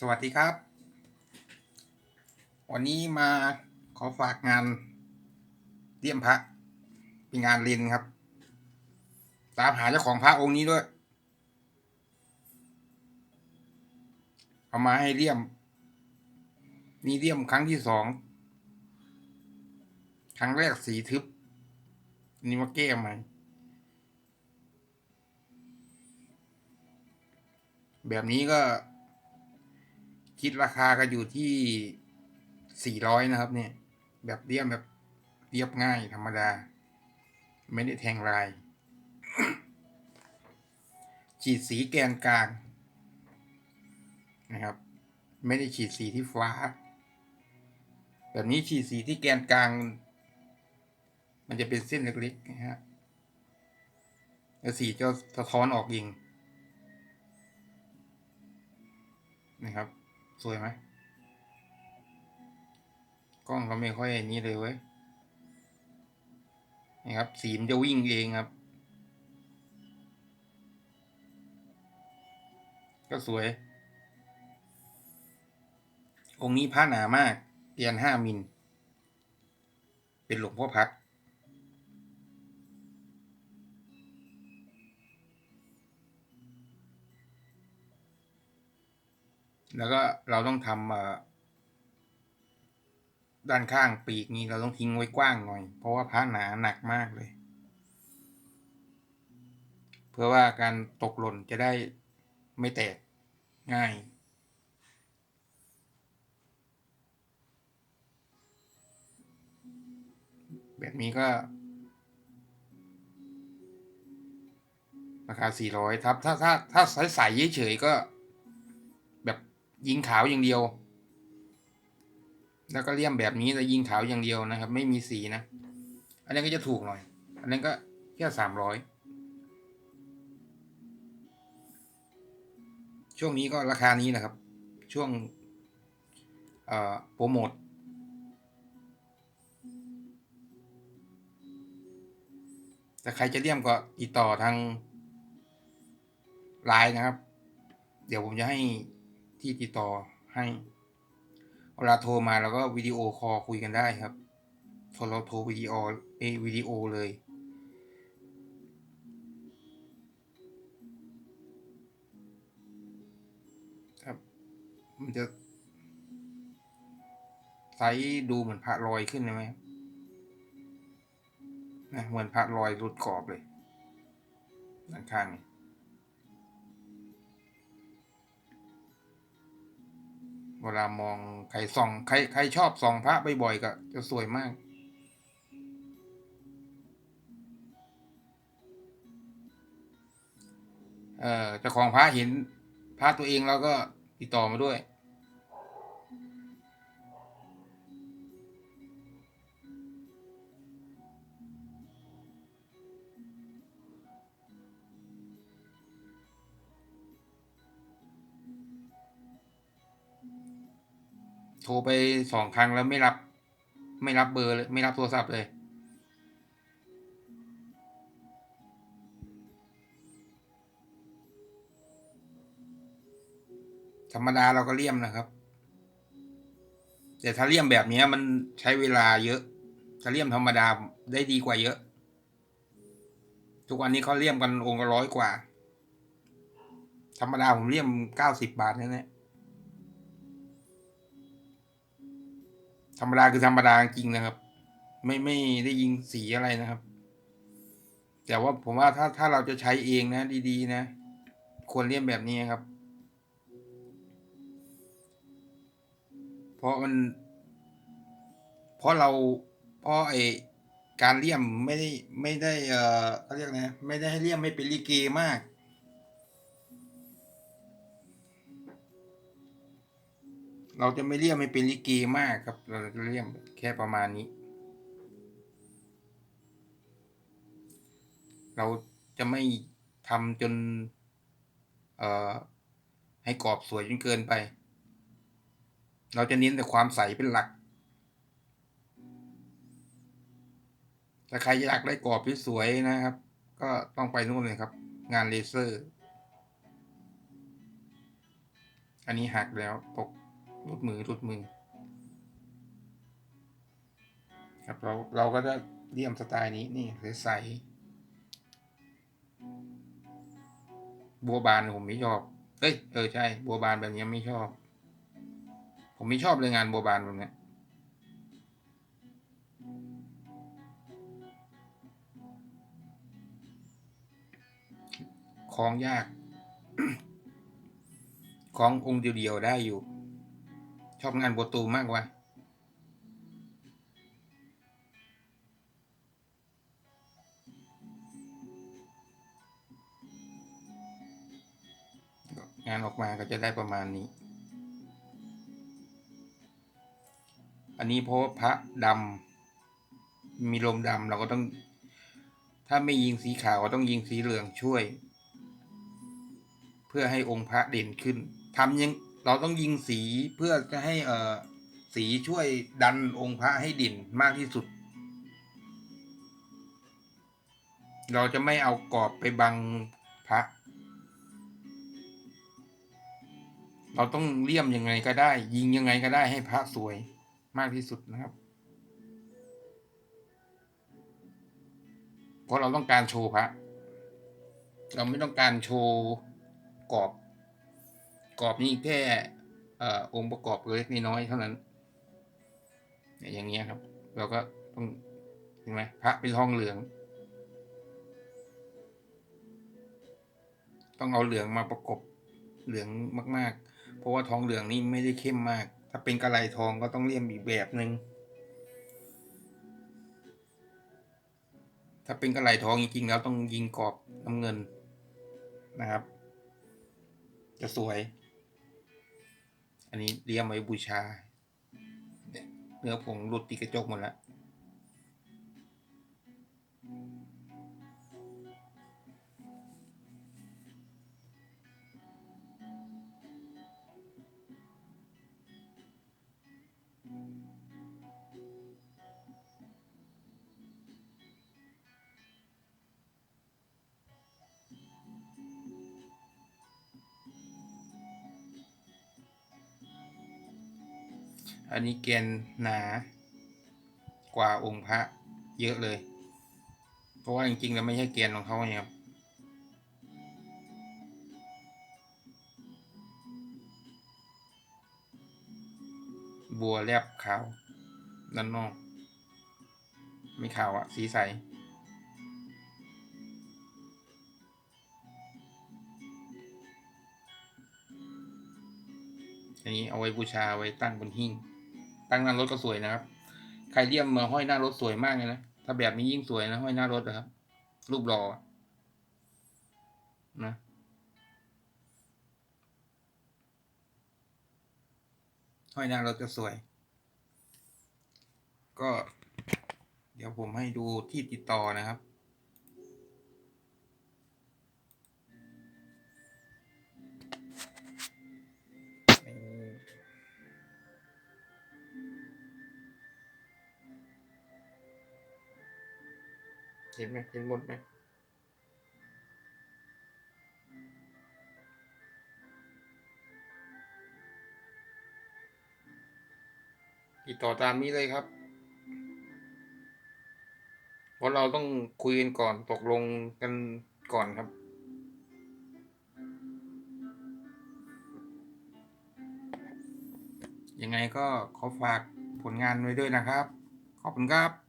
สวัสดีครับ วันนี้มาขอฝากงานเลี่ยมพระเป็นงานเรียนครับ ตามหาเจ้าของพระองค์นี้ด้วย เอามาให้เลี่ยมมีเลี่ยมครั้งที่สอง ครั้งแรกสีทึบนนี่มาแก้ใหม่แบบนี้ก็ คิดราคาก็อยู่ที่สี่ร้อยนะครับ เนี่ย แบบเรียบแบบเรียบง่ายธรรมดา ไม่ได้แทงลาย ฉีดสีแกนกลางนะครับ ไม่ได้ฉีดสีที่ฟ้า แบบนี้ฉีดสีที่แกนกลาง มันจะเป็นเส้นเล็กๆนะฮะแล้วสีจะสะท้อนออกเองนะครับ วยไหมกล้องก็ไม่ค่อยนี้เลยเว้ยนะครับ สีมันจะวิ่งเองครับ ก็สวย องค์นี้ผ้าหนามากเตียนห้ามิล เป็นหลวงพ่อพัด แล้วก็เราต้องทำเอ่อด้านข้างปีกนี้เราต้องทิ้งไว้กว้างหน่อย เพราะว่าผ้าหนาหนักมากเลย เพื่อว่าการตกหล่นจะได้ไม่แตกง่ายแบบนี้ก็ ราคาสี่ร้อยถ้าถ้า ถ้า ถ้าใสใสเฉยๆก็ ยิงขาวอย่างเดียว แล้วก็เลี่ยมแบบนี้แต่ยิงขาวอย่างเดียวนะครับ ไม่มีสีนะ อันนี้ก็จะถูกหน่อย อันนั้นก็แค่สามร้อยช่วงนี้ก็ราคานี้นะครับ ช่วงโปรโมทแต่ใครจะเลี่ยมก็ติดต่อทางไลน์นะครับ เดี๋ยวผมจะให้ ที่ติดต่อให้ เวลาโทรมาแล้วก็วิดีโอคอลคุยกันได้ครับโทรเราโทรวิดีโอเอวิดีโอเลย ครับ มันจะไซส์ดูเหมือนพระลอยขึ้นใช่ไหมนะเหมือนพระลอยหลุดกรอบเลยด้านข้างนี่ เวลามองใครส่องใครใครชอบส่องพระบ่อยๆก็จะสวยมาก เอ่อเจ้าของพระเห็นพระตัวเองแล้วก็ติดต่อมาด้วย โทรไปสองครั้งแล้วไม่รับ ไม่รับเบอร์เลยไม่รับโทรศัพท์เลย ธรรมดาเราก็เลี่ยมนะครับ แต่ถ้าเลี่ยมแบบนี้มันใช้เวลาเยอะถ้าเลี่ยมธรรมดาได้ดีกว่าเยอะ ทุกวันนี้เขาเลี่ยมกันองค์ละร้อยกว่า ธรรมดาผมเลี่ยมเก้าสิบบาทนั่นแหละ ธรรมดาคือธรรมดาจริงนะครับ ไม่ไม่ได้ยิงสีอะไรนะครับ แต่ว่าผมว่าถ้าถ้าเราจะใช้เองนะ ดีๆ นะ ควรเลี่ยมแบบนี้ครับ เพราะมัน เพราะเราเพราะไอการเลี่ยมไม่ได้ไม่ได้เอ่อเขาเรียกนะไม่ได้ให้เลี่ยมไม่เป็นลิเกมาก เราจะไม่เลี่ยมไม่เป็นลิเกมากครับ เราจะเลี่ยมแค่ประมาณนี้ เราจะไม่ทำจน เอ่อ ให้กรอบสวยจนเกินไป เราจะเน้นแต่ความใสเป็นหลัก ถ้าใครอยากได้กรอบที่สวยนะครับ ก็ต้องไปนู่นเลยครับ งานเลเซอร์ อันนี้หักแล้วตก รุดมือรุดมือ ครับเราเราก็จะเลี่ยมสไตล์นี้นี่ใสๆบัวบานผมไม่ชอบเอ้ยเออใช่ บัวบานแบบนี้ไม่ชอบ ผมไม่ชอบเลยงานบัวบานแบบเนี้ยคล้องยากคล้ององค์เดียวๆได้อยู่ ชอบงานบัวตูมากกว่า งานออกมาก็จะได้ประมาณนี้ อันนี้เพราะพระดำมีลมดำเราก็ต้อง ถ้าไม่ยิงสีขาวก็ต้องยิงสีเหลืองช่วย เพื่อให้องค์พระเด่นขึ้นทำยัง เราต้องยิงสีเพื่อจะให้เอ่อสีช่วยดันองค์พระให้เด่นมากที่สุด เราจะไม่เอากรอบไปบังพระ เราต้องเลี่ยมยังไงก็ได้ ยิงยังไงก็ได้ให้พระสวยมากที่สุดนะครับ เพราะเราต้องการโชว์พระ เราไม่ต้องการโชว์กรอบ กรอบนี่แค่องค์ประกอบเล็กน้อยเท่านั้น อย่างเงี้ยครับ เราก็ต้องเห็นไหมพระเป็นทองเหลือง ต้องเอาเหลืองมาประกบเหลืองมาก ๆ เพราะว่าทองเหลืองนี่ไม่ได้เข้มมาก ถ้าเป็นกระไรทองก็ต้องเลี่ยมอีกแบบหนึ่งถ้าเป็นกระไรทองจริงๆแล้วต้องยิงกรอบน้ำเงินนะครับ จะสวย อันนี้เลี้ยมไว้บูชาเนี่ยเนื้อผงหลุดติดกระจกหมดแล้ว อันนี้เกณฑ์หนากว่าองค์พระเยอะเลย เพราะว่าจริงๆแล้วไม่ใช่เกณฑ์ของเขาเนี่ยครับบัวแลบขาวด้านนอก ไม่ขาวอะสีใส อันนี้เอาไว้บูชาไว้ตั้งบนหิ้ง ตั้งหน้ารถก็สวยนะครับ ใครเลี่ยมมาห้อยหน้ารถสวยมากเลยนะ ถ้าแบบนี้ยิ่งสวยนะห้อยหน้ารถนะครับ รูปหล่อนะห้อยหน้ารถจะสวย ก็ เดี๋ยวผมให้ดูที่ติดต่อนะครับ เห็นไหมเห็นหมดไหมติดต่อตามนี้เลยครับ เพราะเราต้องคุยกันก่อนตกลงกันก่อนครับยังไงก็ขอฝากผลงานไว้ด้วยนะครับ ขอบคุณครับ